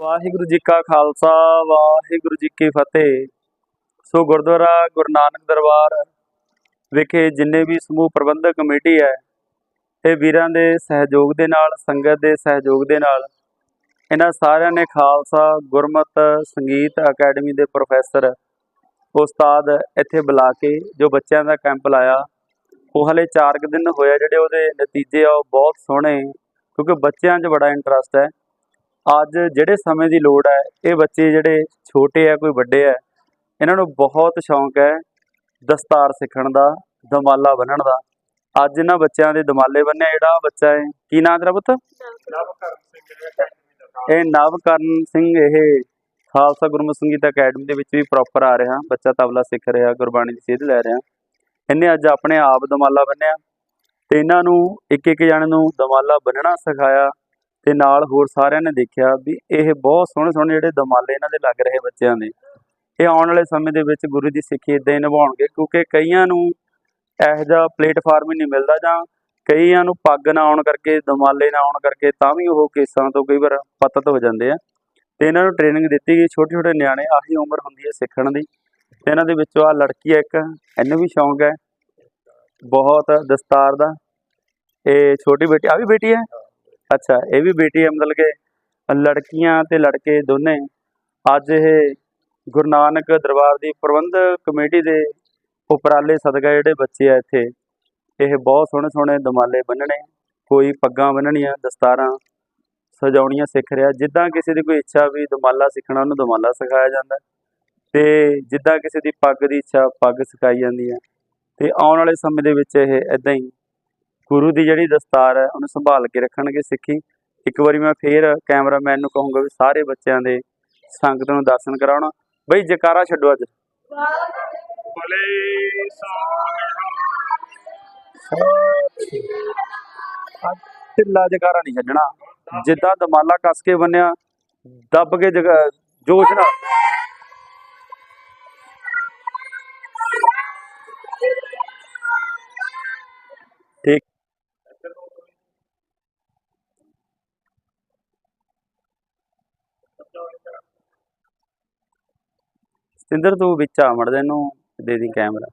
ਵਾਹਿਗੁਰੂ ਜੀ ਕਾ ਖਾਲਸਾ, ਵਾਹਿਗੁਰੂ ਜੀ ਕੀ ਫਤਿਹ। ਸੋ ਗੁਰਦੁਆਰਾ ਗੁਰੂ ਨਾਨਕ ਦਰਬਾਰ ਵਿਖੇ ਜਿੰਨੇ ਵੀ ਸਮੂਹ ਪ੍ਰਬੰਧਕ ਕਮੇਟੀ ਹੈ, ਇਹ ਵੀਰਾਂ ਦੇ ਸਹਿਯੋਗ ਦੇ ਨਾਲ, ਸੰਗਤ ਦੇ ਸਹਿਯੋਗ ਦੇ ਨਾਲ, ਇਹਨਾਂ ਸਾਰਿਆਂ ਨੇ ਖਾਲਸਾ ਗੁਰਮਤ ਸੰਗੀਤ ਅਕੈਡਮੀ ਦੇ ਪ੍ਰੋਫੈਸਰ, ਉਸਤਾਦ ਇੱਥੇ ਬੁਲਾ ਕੇ ਜੋ ਬੱਚਿਆਂ ਦਾ ਕੈਂਪ ਲਾਇਆ, ਉਹ ਹਲੇ 4 ਕੁ ਦਿਨ ਹੋਇਆ ਜਿਹੜੇ ਉਹਦੇ ਨਤੀਜੇ ਆ, ਉਹ ਬਹੁਤ ਸੋਹਣੇ, ਕਿਉਂਕਿ ਬੱਚਿਆਂ 'ਚ ਬੜਾ ਇੰਟਰਸਟ ਹੈ। ਅੱਜ ਜਿਹੜੇ ਸਮੇਂ ਦੀ ਲੋੜ ਹੈ ਇਹ ਬੱਚੇ ਜਿਹੜੇ ਛੋਟੇ ਆ ਕੋਈ ਵੱਡੇ ਆ ਇਹਨਾਂ ਨੂੰ ਬਹੁਤ ਸ਼ੌਂਕ ਹੈ ਦਸਤਾਰ ਸਿੱਖਣ ਦਾ ਦਮਾਲਾ ਬੰਨਣ ਦਾ। ਅੱਜ ਇਹਨਾਂ ਬੱਚਿਆਂ ਦੇ ਦਮਾਲੇ ਬੰਨਿਆ ਜਿਹੜਾ ਬੱਚਾ ਹੈ ਕੀ ਨਾਂ ਤੇਰਾ ਪੁੱਤ? ਇਹ ਨਵਕਰਨ ਸਿੰਘ ਇਹ ਖਾਲਸਾ ਗੁਰਮਤਿ ਸੰਗੀਤ ਅਕੈਡਮੀ ਦੇ ਵਿੱਚ ਵੀ ਪ੍ਰੋਪਰ ਆ ਰਿਹਾ ਬੱਚਾ ਤਬਲਾ ਸਿੱਖ ਰਿਹਾ ਗੁਰਬਾਣੀ ਦੀ ਸੇਧ ਲੈ ਰਿਹਾ। ਇਹਨੇ ਅੱਜ ਆਪਣੇ ਆਪ ਦਮਾਲਾ ਬੰਨਿਆ ਤੇ ਇਹਨਾਂ ਨੂੰ ਇੱਕ ਇੱਕ ਜਣੇ ਨੂੰ ਦਮਾਲਾ ਬੰਨਣਾ ਸਿਖਾਇਆ। ਤੇ ਨਾਲ ਹੋਰ ਸਾਰਿਆਂ ਨੇ ਦੇਖਿਆ ਵੀ ਇਹ ਬਹੁਤ ਸੋਹਣੇ ਸੋਹਣੇ ਜਿਹੜੇ ਦਮਾਲੇ ਇਹਨਾਂ ਦੇ ਲੱਗ ਰਹੇ ਬੱਚਿਆਂ ਦੇ। ਇਹ ਆਉਣ ਵਾਲੇ ਸਮੇਂ ਦੇ ਵਿੱਚ ਗੁਰੂ ਦੀ ਸਿੱਖੀ ਇਦਾਂ ਹੀ ਨਿਭਾਉਣਗੇ ਕਿਉਂਕਿ ਕਈਆਂ ਨੂੰ ਇਹੋ ਜਿਹਾ ਪਲੇਟਫਾਰਮ ਹੀ ਨਹੀਂ ਮਿਲਦਾ ਜਾਂ ਕਈਆਂ ਨੂੰ ਪੱਗ ਨਾ ਆਉਣ ਕਰਕੇ, ਦਮਾਲੇ ਨਾ ਆਉਣ ਕਰਕੇ ਤਾਂ ਵੀ ਉਹ ਕੇਸਾਂ ਤੋਂ ਕਈ ਵਾਰ ਪਤਤ ਹੋ ਜਾਂਦੇ ਆ। ਤੇ ਇਹਨਾਂ ਨੂੰ ਟ੍ਰੇਨਿੰਗ ਦਿੱਤੀ ਗਈ ਛੋਟੇ ਛੋਟੇ ਨਿਆਣੇ ਆਹੀ ਉਮਰ ਹੁੰਦੀ ਹੈ ਸਿੱਖਣ ਦੀ। ਤੇ ਇਹਨਾਂ ਦੇ ਵਿੱਚੋਂ ਆ ਲੜਕੀ ਹੈ ਇੱਕ, ਇਹਨੂੰ ਵੀ ਸ਼ੌਂਕ ਹੈ। ਬਹੁਤ ਦਸਤਾਰ ਦਾ। ਇਹ ਛੋਟੀ ਬੇਟੀ ਆ ਵੀ ਬੇਟੀ ਹੈ? ਅੱਛਾ, ਇਹ ਵੀ ਬੇਟੀ ਹੈ, ਮਤਲਬ ਕਿ ਲੜਕੀਆਂ ਤੇ ਲੜਕੇ ਦੋਨੇ। ਅੱਜ ਇਹ ਗੁਰੂ ਨਾਨਕ ਦਰਬਾਰ ਦੀ ਪ੍ਰਬੰਧਕ ਕਮੇਟੀ ਦੇ ਉਪਰਾਲੇ ਸਦਕਾ ਜਿਹੜੇ ਬੱਚੇ ਆ ਇੱਥੇ, ਇਹ ਬਹੁਤ ਸੋਹਣੇ ਸੋਹਣੇ ਦਮਾਲੇ ਬੰਨਣੇ, ਕੋਈ ਪੱਗਾਂ ਬੰਨਣੀਆਂ, ਦਸਤਾਰਾਂ ਸਜਾਉਣੀਆਂ ਸਿੱਖ ਰਿਹਾ। ਜਿੱਦਾਂ ਕਿਸੇ ਦੀ ਕੋਈ ਇੱਛਾ ਵੀ ਦਮਾਲਾ ਸਿੱਖਣਾ, ਉਹਨੂੰ ਦਮਾਲਾ ਸਿਖਾਇਆ ਜਾਂਦਾ। ਤੇ ਜਿੱਦਾਂ ਕਿਸੇ ਦੀ ਪੱਗ ਦੀ ਇੱਛਾ, ਪੱਗ ਸਿਖਾਈ ਜਾਂਦੀ ਹੈ। ਤੇ ਆਉਣ ਵਾਲੇ ਸਮੇਂ ਦੇ ਵਿੱਚ ਇਹ ਇਦਾਂ ਹੀ ਗੁਰੂ ਦੀ ਜਿਹੜੀ ਦਸਤਾਰ ਹੈ ਉਹਨੂੰ ਸੰਭਾਲ ਕੇ ਰੱਖਣਗੇ ਸਿੱਖੀ। ਇੱਕ ਵਾਰੀ ਮੈਂ ਫੇਰ ਕੈਮਰਾਮੈਨ ਨੂੰ ਕਹੂੰਗਾ ਵੀ ਸਾਰੇ ਬੱਚਿਆਂ ਦੇ ਸੰਗਤ ਨੂੰ ਦਰਸ਼ਨ ਕਰਾਉਣਾ। ਬਈ ਜਕਾਰਾ ਛੱਡੋ ਅੱਜ। ਅੱਜ ਢਿੱਲਾ ਜਕਾਰਾ ਨਹੀਂ ਛੱਡਣਾ। ਜਿੱਦਾਂ ਦਮਾਲਾ ਕੱਸ ਕੇ ਬੰਨਿਆ ਦੱਬ ਕੇ ਜੋਸ਼ ਨਾਲ। ਸਤਿੰਦਰ ਤੂੰ ਵਿੱਚ ਆ ਮੜਦੇ ਨੂੰ ਦੇ ਦੀ ਕੈਮਰਾ